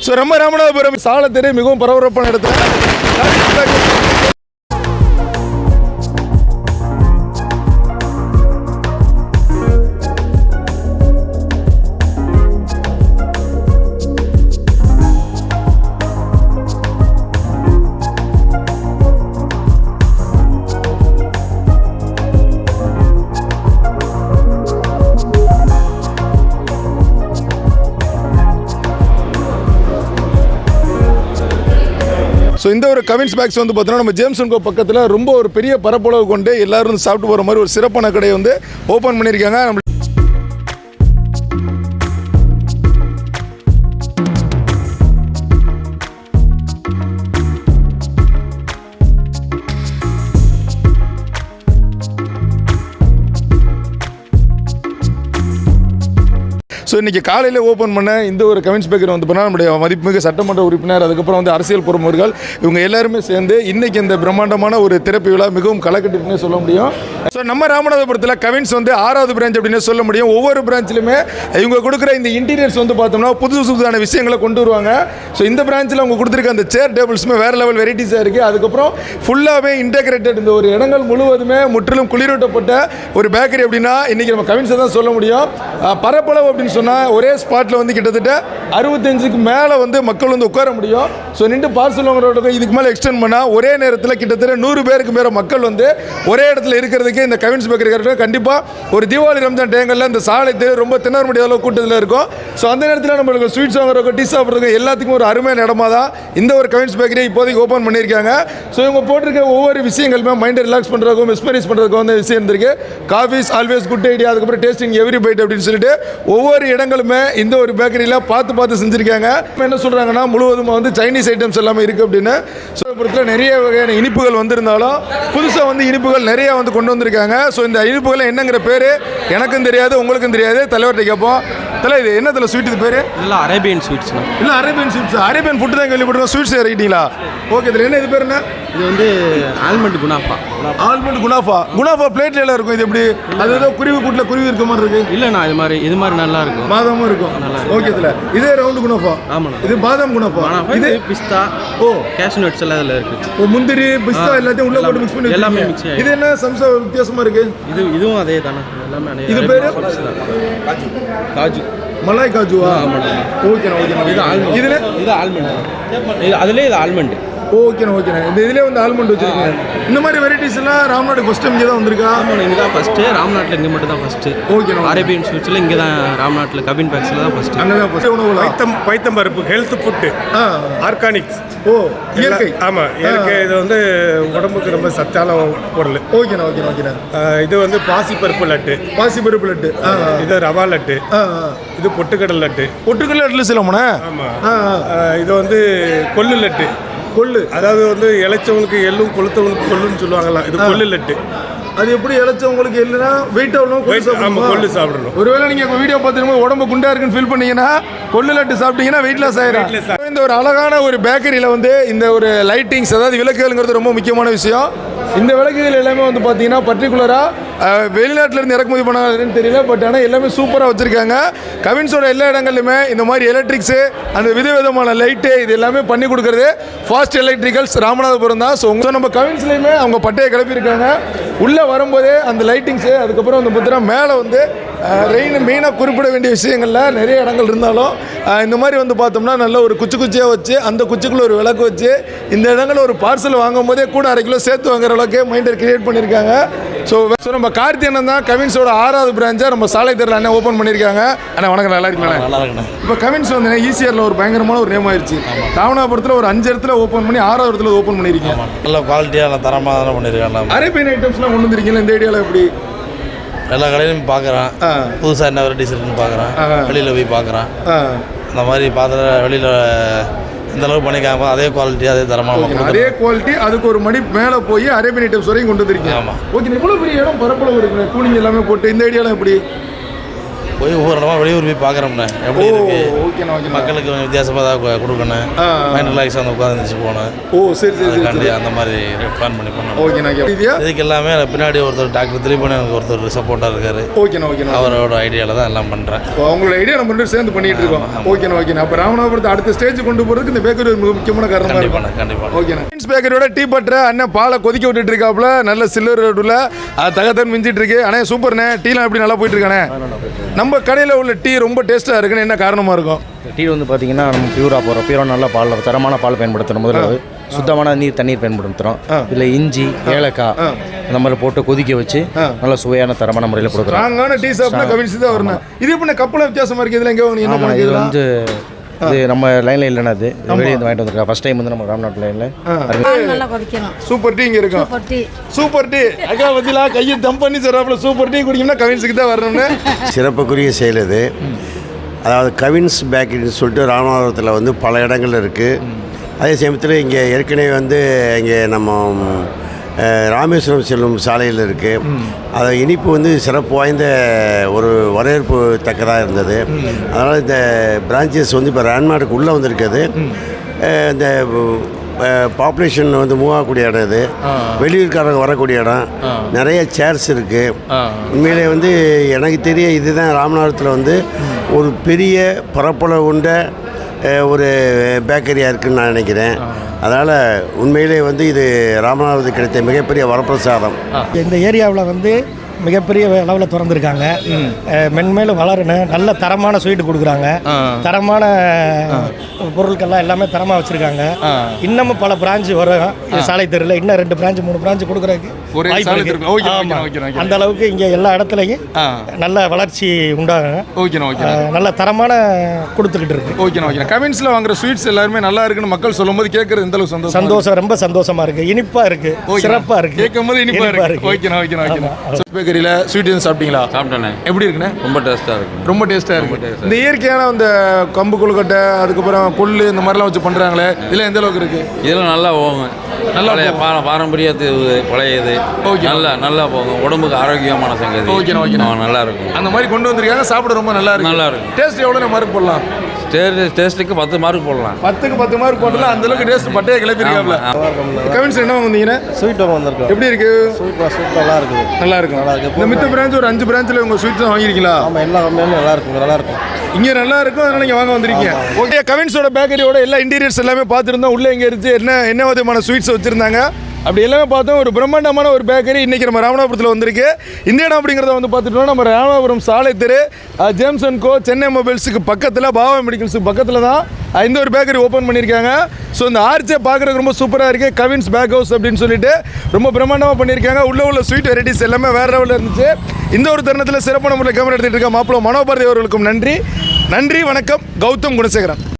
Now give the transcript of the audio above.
So நம்ம ராமநாதபுரம் சாலத்தெரு மிகவும் பரபரப்பான இடத்துல ஸோ இந்த ஒரு கவின்ஸ் பேக்ஸ் வந்து பார்த்தோன்னா நம்ம ஜேம்சன் கோ பக்கத்தில் ரொம்ப ஒரு பெரிய பரப்பளவு கொண்டு எல்லாரும் சாப்பிட்டு போகிற மாதிரி ஒரு சிறப்பான கடையை வந்து ஓப்பன் பண்ணியிருக்காங்க. நம்ம ஸோ இன்றைக்கி காலையில் ஓப்பன் பண்ண இந்த ஒரு கமெண்ட்ஸ் பேக்கர் வந்து பண்ணால் நம்முடைய மதிப்புமிகு சட்டமன்ற உறுப்பினர் அதுக்கப்புறம் வந்து அரசியல் பிரமுகர்கள் இவங்க எல்லாருமே சேர்ந்து இன்றைக்கி இந்த பிரம்மாண்டமான ஒரு திறப்பு விழா மிகவும் கலக்கட்டுன்னு சொல்ல முடியும். ஸோ நம்ம ராமநாதபுரத்தில் கவின்ஸ் வந்து ஆறாவது பிரான்ச் அப்படின்னு சொல்ல முடியும். ஒவ்வொரு பிரான்ச்சிலுமே இவங்க கொடுக்குற இந்த இன்டீரியர்ஸ் வந்து பார்த்தோம்னா புதுசு புதுசான விஷயங்களை கொண்டு வருவாங்க. ஸோ இந்த பிரான்ச்சில் அவங்க கொடுத்துருக்க அந்த சேர் டேபிள்ஸுமே வேறு லெவல் வெரைட்டிஸாக இருக்குது அதுக்கப்புறம் ஃபுல்லாகவே இன்டெகிரேட்டட் இந்த ஒரு இடங்கள் முழுவதுமே முற்றிலும் குளிரூட்டப்பட்ட ஒரு பேக்கரி அப்படின்னா இன்றைக்கி நம்ம கவின்ஸை தான் சொல்ல முடியும். பரப்பளவு அப்படின்னு சொன்னால் ஒரே ஸ்பாட்டில் வந்து கிட்டத்தட்ட அறுபத்தஞ்சுக்கு மேலே வந்து மக்கள் வந்து உட்கார முடியும். ஸோ நின்று பார்சல் வாங்குறவங்க இதுக்கு மேலே எக்ஸ்டெண்ட் பண்ணால் ஒரே நேரத்தில் கிட்டத்தட்ட நூறு பேருக்கு மேலே மக்கள் வந்து ஒரே இடத்துல இருக்கிறதுக்கு இந்த கவின்ஸ் பேக்கரி கரெக்டாக கண்டிப்பாக ஒரு தீபாவளி ரம்ஜான் டைங்களில் இந்த சாலை தெரு ரொம்ப திணற முடியாத அளவு கூட்டத்தில் இருக்கும். ஸோ அந்த நேரத்தில் நம்மளுக்கு ஸ்வீட்ஸ் வாங்குறவங்க டீ சாப்பிட்றதுக்கு எல்லாத்துக்கும் ஒரு அருமையான இடமா தான் இந்த ஒரு கவின்ஸ் பேக்கரி இப்போதைக்கு ஓப்பன் பண்ணியிருக்காங்க. ஸோ இவங்க போட்டிருக்க ஒவ்வொரு விஷயங்களுமே மைண்டை ரிலாக்ஸ் பண்ணுறதுக்கும் மெஸ்மரைஸ் பண்ணுறதுக்கும் வந்து விஷயம் இருந்திருக்கு. காஃபிஸ் ஆல்வேஸ் குட் ஐடியா அதுக்கப்புறம் டேஸ்டிங் எவ்ரி பைட் அப்படின்னு சொல்லிட்டு ஒவ்வொரு இடங்களுமே இந்த ஒரு பேக்கரியில் பார்த்து பார்த்து செஞ்சுருக்காங்க. என்ன சொல்கிறாங்கன்னா முழுவதுமாக வந்து சைனீஸ் ஐட்டம்ஸ் எல்லாமே இருக்குது அப்படின்னு. சோழபுரத்தில் நிறைய வகையான இனிப்புகள் வந்திருந்தாலும் புதுசாக வந்து இனிப்புகள் நிறையா வந்து கொண்டு வந்திருக்காங்க. ஸோ இந்த இனிப்புகள் என்னங்கிற பேர் எனக்கும் தெரியாது உங்களுக்கும் தெரியாது. தலைவர்கிட்ட கேட்போம். தலை இது என்ன தலை ஸ்வீட் இது பேர்? இதெல்லாம் அரேபியன் ஸ்வீட்ஸ்ண்ணா இல்லை அரேபியன் ஸ்வீட்ஸ் அரேபியன் ஃபுட்டு தான் கேள்விப்பட்டிருக்கோம். ஸ்வீட்ஸ் இறக்கிட்டீங்களா ஓகே இதில் என்ன இது பேர் என்ன? இது வந்து almond kunafa almond kunafa. Kunafa பிளேட்ல எல்லாம் இருக்கும் இது எப்படி? அது ஏதோ குருவி கூட்டில் குருவி இருக்க மாதிரி இருக்கு. இல்லைண்ணா இது மாதிரி இது மாதிரி நல்லா இருக்கும். பாதாமும் இருக்கும். ஓகே இதில். இதே ரவுண்டு குனாஃபா. ஆமாண்ணா. இது பாதாம் குனாஃபா. இது பிஸ்தா ஓ. கேஷ்யூ நட்ஸ் எல்லாம் இதில் இருக்குது ஓ முந்திரி பிஸ்தா எல்லாத்தையும் உள்ள போட்டு மிக்ஸ் பண்ணி எல்லாமே ஆகி. இது என்ன சம்சா வித்தியாசமா இருக்கு? இது இதுவும் அதே தானே எல்லாமே இது பேரு? காஜு. காஜு. மலாய் காஜுவா? ஆமாண்ணா. ஓகேண்ணா ஓகேண்ணா இது ஆல்மண்ட் இதுல இது ஆல்மண்ட் இது அதுலேயே இது ஆல்மண்ட் ஓகேண்ணா ஓகேண்ணா இந்த இதுலயே வந்து ஆல்மண்ட் வச்சிருக்கீங்க. இந்த மாதிரி வெரைட்டிஸ் எல்லாம் ராம்நாடு ஃபர்ஸ்ட் டைம் இங்கே தான் வந்திருக்கா? ஆமாண்ணா இங்கே தான் ஃபஸ்ட்டு ராம்நாட்டில் இங்கே மட்டும் தான் ஃபஸ்ட்டு ஓகேண்ணா அரேபியன் ஸ்வீட்ஸில் இங்கே தான் ராம்நாட்டில் கபின் பேக்ஸில் தான் ஃபஸ்ட்டு அங்கே தான் ஃபர்ஸ்ட் உணவுலாம் பைத்தம் பைத்தம் பருப்பு ஹெல்த் ஃபுட்டு ஆ. ஆர்கானிக்ஸ் ஓ இயற்கை. ஆமாம் இயற்கை இது வந்து உடம்புக்கு ரொம்ப சத்தான பொருள். ஓகேண்ணா ஓகேண்ணா ஓகேண்ணா இது வந்து பாசி பருப்பு லட்டு. பாசி பருப்பு லட்டு. இது ரவா லட்டு. ஆ ஆ. இது பொட்டுக்கடல் லட்டு. பொட்டுக்கல்ல அட்லீஸ்ட் இல்லாமண்ணே ஆமாம். இது வந்து கொள்ளு லட்டு. கொள்ளு. அதாவது வந்து இளைச்சவனுக்கு எள்ளும் கொளுத்தவனுக்கு கொள்ளுன்னு சொல்லுவாங்களாம் இது கொள்ளு லட்டு. அது எப்படி இழைச்சவங்களுக்கு இல்லைன்னா வெயிட் ஆகணும் சாப்பிடணுமா? கொள்ளு சாப்பிடணும். ஒருவேளை நீங்க இப்போ வீடியோ பார்த்துருக்கும் உடம்பு குண்டா இருக்குன்னு ஃபீல் பண்ணீங்கன்னா கொள்ளு லட்டு சாப்பிட்டீங்கன்னா வெயிட் லாஸ் ஆயிரும். இந்த ஒரு அழகான ஒரு பேக்கரியில் வந்து இந்த ஒரு லைட்டிங்ஸ் அதாவது விளக்குகள்ங்கிறது ரொம்ப முக்கியமான விஷயம். இந்த விளக்குகள் எல்லாமே வந்து பார்த்தீங்கன்னா பர்டிகுலராக வெளிநாட்டிலேருந்து இறக்குமதி பண்ணாங்கன்னு தெரியல பட் ஆனால் எல்லாமே சூப்பராக வச்சுருக்காங்க. கவின்ஸோட எல்லா இடங்கள்லையுமே இந்த மாதிரி எலக்ட்ரிக்ஸு அந்த விதவிதமான லைட்டு இது எல்லாமே பண்ணி கொடுக்குறது ஃபாஸ்ட் எலக்ட்ரிக்கல்ஸ் ராமநாதபுரம் தான். ஸோ நம்ம கவின்ஸ்லேயுமே அவங்க பட்டையை கிளப்பியிருக்காங்க. உள்ளே வரும்போதே அந்த லைட்டிங்ஸு அதுக்கப்புறம் வந்து பார்த்தீங்கன்னா மேலே வந்து ரெயின் மெயினாக குறிப்பிட வேண்டிய விஷயங்களில் நிறைய இடங்கள் இருந்தாலும் இந்த மாதிரி வந்து பார்த்தோம்னா நல்ல ஒரு குச்சி குச்சியாக வச்சு அந்த குச்சிக்குள்ள ஒரு விளக்கு வச்சு இந்த இடங்களில் ஒரு பார்சல் வாங்கும் போதே கூட அரை கிலோ சேர்த்து வாங்குற அளவுக்கு மைண்டை கிரியேட் பண்ணியிருக்காங்க. ஸோ ஸோ நம்ம கார்த்தி அண்ணன் தான் கவின்ஸோட ஆறாவது பிரான்ச்சை நம்ம சாலை தெருல அண்ணன் ஓப்பன் பண்ணியிருக்காங்க. அண்ணா வணக்கம் நல்லா இருக்கீங்களா? நல்லா இருக்குண்ணே. இப்போ கவின்ஸ் வந்து ஈசிஆரில் ஒரு பயங்கரமான ஒரு நேம் ஆயிடுச்சு ராமநாதபுரத்தில் ஒரு அஞ்சு இடத்துல ஓப்பன் பண்ணி ஆறாவது இடத்துல ஓப்பன் பண்ணியிருக்கீங்க நல்ல குவாலிட்டியாக தரமாக தானே பண்ணியிருக்காங்க. அரேபியன் ஐட்டம்ஸ்லாம் கொண்டு வந்திருக்கீங்களா இந்த ஐடியாவில் எப்படி எல்லா கடையிலும் பார்க்குறேன். புதுசாக என்ன வெரைட்டிஸ் இருக்குன்னு பார்க்குறேன். வெளியில் போய் பார்க்குறேன் அந்த மாதிரி பார்த்து வெளியில் இந்த அளவுக்கு பண்ணிக்காம அதே குவாலிட்டி அதே கொடுக்குறோம். அதே குவாலிட்டி அதுக்கு ஒரு மணி மேலே போய் அரேபியன் ஐட்டம்ஸ் வரையும் கொண்டு வந்திருக்கீங்க ஆமா. ஓகே இவ்வளோ பெரிய இடம் பரப்பளவு இருக்கு கூலிங் எல்லாமே போட்டு இந்த ஐடியாலாம் எப்படி போய் ஒவ்வொரு இடமா வெளியூர் போய் பார்க்குறோம்ண்ணே எப்படி இருக்கு? மக்களுக்கு கொஞ்சம் வித்தியாசமாக கு- கொடுக்கணும். மைண்ட் ரிலாக்ஸ் வந்து உட்காந்து இருந்துச்சு போகணும் ஓ சரி சரி அதுக்காண்டி அந்த மாதிரி பிளான் பண்ணி ஓகேண்ணா ஓகே இதுக்கு எல்லாமே பின்னாடி ஒருத்தர் டாக்டர் திலீபன் எனக்கு ஒருத்தர் சப்போர்ட்டாக இருக்காரு. ஓகேண்ணா ஓகேண்ணா அவரோட ஐடியாவில் தான் எல்லாம் பண்ணுறேன் அவங்களோட ஐடியா நம்ம ரெண்டு சேர்ந்து பண்ணிட்டு இருக்கோம். ஓகேண்ணா ஓகேண்ணா அப்போ ராமநாதபுரத்தை அடுத்த ஸ்டேஜ் கொண்டு போகிறதுக்கு இந்த பேக்கரி ஒரு மிக முக்கியமான கண்டிப்பாண்ணே கண்டிப்பாக ஓகேண்ணா மீன்ஸ் பேக்கரியோட டீ பட்டரை அண்ணன் பாலை கொதிக்க விட்டுட்டு இருக்காப்புல. நல்ல சில்லர் ரோட்டில் அது தகத்தன் மிஞ்சிட்டு இருக்கு. அண்ணே சூப்பர்ண்ணே டீலாம் எப்படி நல்லா போயிட்டு இருக்கானே நம்ம கடையில் உள்ள டீ ரொம்ப டேஸ்ட்டாக இருக்குன்னு என்ன காரணமாக இருக்கும்? டீ வந்து பார்த்தீங்கன்னா நம்ம பியூராக போகிறோம் பியூராக நல்ல பால் தரமான பால் பயன்படுத்துகிறோம் முதல்ல சுத்தமான நீர் தண்ணீர் பயன்படுத்துகிறோம் இதில் இஞ்சி ஏலக்காய் அந்த மாதிரி போட்டு கொதிக்க வச்சு நல்ல சுவையான தரமான முறையில் கொடுக்குறோம். ஸ்ட்ராங்கான டீ சாப்பிட்டா கவின்ஸ் தான் வரணும். இது எப்படி கப்பல வித்தியாசமா இருக்கு? இதுல எங்க இது? வந்து இது நம்ம லைனில் இல்லைன்னா அது. வெளியே வந்து வாங்கிட்டு வந்திருக்கோம் ஃபஸ்ட் டைம் வந்து நம்ம ராம்நாட் லைனில் சூப்பர் டீ இங்க இருக்கும் சூப்பர் டீ சூப்பர் டீ அக்கா பத்திலா கையை தம் பண்ணி சொல்றாப்புல சூப்பர் டீ குடிக்கணும்னா கவின்ஸுக்கு தான் வரணும்னு. சிறப்புக்குரிய செயல் இது. அதாவது கவின்ஸ் பேக்கரின்னு சொல்லிட்டு ராமநாதபுரத்தில் வந்து பல இடங்கள் இருக்குது அதே சமயத்தில் இங்கே ஏற்கனவே வந்து இங்கே நம்ம ராமேஸ்வரம் செல்லும் சாலையில் இருக்குது அது இனிப்பு வந்து சிறப்பு வாய்ந்த ஒரு வரவேற்பு தக்கதாக இருந்தது. அதனால் இந்த பிரான்ச்சஸ் வந்து இப்போ ரான்மார்டுக்கு உள்ளே வந்திருக்குது. இந்த பாப்புலேஷன் வந்து மூவ் ஆகக்கூடிய இடம் இது. வெளியூர்காரங்க வரக்கூடிய இடம். நிறைய சேர்ஸ் இருக்குது உண்மையிலே வந்து எனக்கு தெரிய இதுதான் ராமநாதத்தில் வந்து ஒரு பெரிய பரப்பளவு கொண்ட ஒரு பேக்கரியாக இருக்குன்னு நான் நினைக்கிறேன். அதனால் உண்மையிலே வந்து இது ராமநாதத்துக்கு கிடைத்த மிகப்பெரிய வரப்பிரசாதம். இந்த ஏரியாவில் வந்து மிகப்பெரிய அளவில் திறந்துருக்காங்க. மென்மேலும் வளரணும் நல்ல தரமான ஸ்வீட் கொடுக்குறாங்க. தரமான பொருட்கள்லாம் எல்லாமே தரமாக வச்சுருக்காங்க. இன்னமும் பல பிரான்ச் வரும் சாலை தெருவில் இன்னும் ரெண்டு பிரான்ச் மூணு பிரான்ச் கொடுக்குறதுக்கு இருக்கு. அந்த அளவுக்கு இங்கே எல்லா இடத்துலையும். நல்ல வளர்ச்சி உண்டாகும் ஓகேண்ணா ஓகே நல்ல தரமான கொடுத்துக்கிட்டு இருக்கு. ஓகேண்ணா ஓகே. கவின்ஸ்ல வாங்குற ஸ்வீட்ஸ் எல்லாருமே நல்லா இருக்குன்னு மக்கள் சொல்லும்போது கேட்கறது எந்த அளவுக்கு சந்தோஷம் சந்தோஷம் ரொம்ப சந்தோஷமா இருக்கு. இனிப்பா இருக்கு. சிறப்பா இருக்கு. கேட்கும் போது இனிப்பா இருக்கு. ஓகேண்ணா ஓகேண்ணா ஓகேண்ணா பேக்கரியில ஸ்வீட் எதுவும் சாப்பிட்டீங்களா? சாப்பிட்டேனே. எப்படி இருக்குண்ணே? ரொம்ப டேஸ்ட்டாக இருக்கும் ரொம்ப டேஸ்ட்டாக இருக்கு. இந்த இயற்கையான அந்த கம்பு கொழுக்கட்டை அதுக்கப்புறம் கொள்ளு இந்த மாதிரிலாம் வச்சு பண்ணுறாங்களே இதில் எந்த அளவுக்கு இருக்கு? இதெல்லாம் நல்லா போகும் நல்லா பார பாரம்பரியத்து பழையது. ஓகே. நல்லா நல்லா போகும். உடம்புக்கு ஆரோக்கியமான சங்கதி. ஓகேண்ணா. ஆ, நல்லா இருக்கும். அந்த மாதிரி கொண்டு வந்திருக்காங்க சாப்பிட ரொம்ப நல்லா இருக்கு. நல்லா இருக்கு. டேஸ்ட் எவ்வளோ மார்க் போடலாம். டேஸ்ட் டேஸ்ட்டுக்கு பத்து மார்க் போடலாம். பத்துக்கு பத்து மார்க் போட்டலாம் அந்த அளவுக்கு டேஸ்ட் பட்டையை கிளப்பிருக்காப்ல. கவின்ஸ் என்ன வந்தீங்கன்னா ஸ்வீட் வந்திருக்கோம் எப்படி இருக்கு? சூப்பர் சூப்பர் நல்லா இருக்குது. நல்லா இருக்கும் நல்லா இருக்கு. இந்த மித்த பிரான்ச் ஒரு அஞ்சு பிரான்ச்சில் உங்கள் ஸ்வீட்ஸ் தான் வாங்கியிருக்கீங்களா? ஆமாம் எல்லா கம்பெனியும் நல்லா இருக்குங்க நல்லா இருக்கும் இங்கே நல்லா இருக்கும். அதனால நீங்கள் வாங்க வந்திருக்கீங்க. ஓகே கவின்ஸோட பேக்கரியோட எல்லா இன்டீரியர்ஸ் எல்லாமே பார்த்துருந்தோம். உள்ளே எங்கே இருந்துச்சு என்ன என்ன விதமான ஸ்வீட்ஸ் வச்சுருந்தாங்க? அப்படி எல்லாமே பார்த்தோம். ஒரு பிரம்மாண்டமான ஒரு பேக்கரி இன்றைக்கி நம்ம ராமநாதபுரத்தில் வந்திருக்கு. இந்த இடம் அப்படிங்கிறத வந்து பார்த்துட்டோம்னா நம்ம ராமநாதபுரம் சாலை தெரு Jameson James and Co Chennai மொபைல்ஸுக்கு பக்கத்தில் பாபா மெடிக்கல்ஸுக்கு பக்கத்தில் தான் இந்த ஒரு பேக்கரி ஓப்பன் பண்ணியிருக்காங்க. ஸோ இந்த ஆர்ச்சை பார்க்குறதுக்கு ரொம்ப சூப்பராக இருக்குது கவின்ஸ் பேக் ஹவுஸ் அப்படின்னு சொல்லிட்டு ரொம்ப பிரம்மாண்டமாக பண்ணியிருக்காங்க. உள்ள உள்ள ஸ்வீட் வெரைட்டிஸ் எல்லாமே வேறு லெவலில் இருந்துச்சு. இந்த ஒரு தருணத்தில் சிறப்பான முறையில் கேமரா எடுத்துகிட்டு இருக்க மாப்பிள மனோபாரதி அவர்களுக்கும் நன்றி. நன்றி வணக்கம். கௌதம் குணசேகரன்.